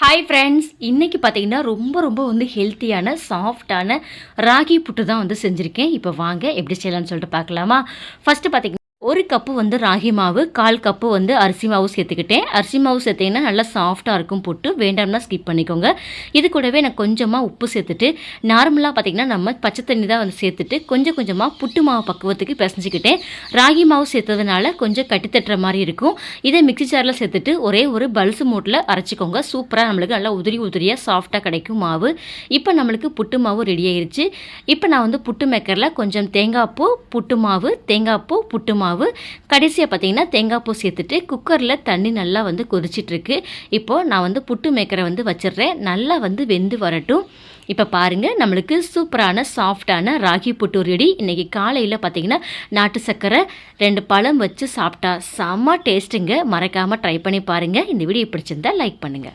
Hi friends இன்றைக்கி பார்த்தீங்கன்னா ரொம்ப ரொம்ப வந்து ஹெல்த்தியான சாஃப்டான ராகி புட்டு தான் வந்து செஞ்சுருக்கேன். இப்போ வாங்க எப்படி செய்யலாம்னு சொல்லிட்டு பார்க்கலாமா? ஃபஸ்ட்டு பார்த்தீங்கன்னா ஒரு கப்பு வந்து ராகி மாவு கால் கப்பு வந்து அரிசி மாவு சேர்த்துக்கிட்டேன். அரிசி மாவு சேர்த்திங்கன்னா நல்லா சாஃப்டாக இருக்கும் புட்டு. வேண்டாம்னா ஸ்கிப் பண்ணிக்கோங்க. இது கூடவே நான் கொஞ்சமாக உப்பு சேர்த்துட்டு நார்மலாக பார்த்திங்கன்னா நம்ம பச்சை தண்ணி தான் வந்து சேர்த்துட்டு கொஞ்சம் கொஞ்சமாக புட்டு மாவு பக்குவத்துக்கு பிசைஞ்சிக்கிட்டேன். ராகி மாவு சேர்த்ததுனால கொஞ்சம் கட்டி தட்டுற மாதிரி இருக்கும். இதை மிக்சி ஜாரில் சேர்த்துட்டு ஒரே ஒரு பல்சு மூட்டில் அரைச்சிக்கோங்க. சூப்பராக நம்மளுக்கு நல்லா உதிரி உதிரியாக சாஃப்டாக கிடைக்கும் மாவு. இப்போ நம்மளுக்கு புட்டு மாவு ரெடி ஆயிடுச்சு இப்போ நான் வந்து புட்டு மேக்கரில் கொஞ்சம் தேங்காய் பூ புட்டு மாவு தேங்காய் பூ புட்டு மாவு மாவு. கடைசியாக பார்த்தீங்கன்னா தேங்காய் பூ சேர்த்துட்டு குக்கரில் தண்ணி நல்லா வந்து கொதிச்சிட்ருக்கு. இப்போது நான் வந்து புட்டு மேக்கரை வந்து வச்சிடுறேன் நல்லா வந்து வெந்து வரட்டும். இப்போ பாருங்கள் நம்மளுக்கு சூப்பரான சாஃப்டான ராகி புட்டு ரெடி இன்றைக்கி காலையில் பார்த்தீங்கன்னா நாட்டு சர்க்கரை ரெண்டு பழம் வச்சு சாப்பிட்டா செம்ம டேஸ்ட்டுங்க மறக்காமல் ட்ரை பண்ணி பாருங்கள் இந்த வீடியோ பிடிச்சிருந்தா லைக் பண்ணுங்கள்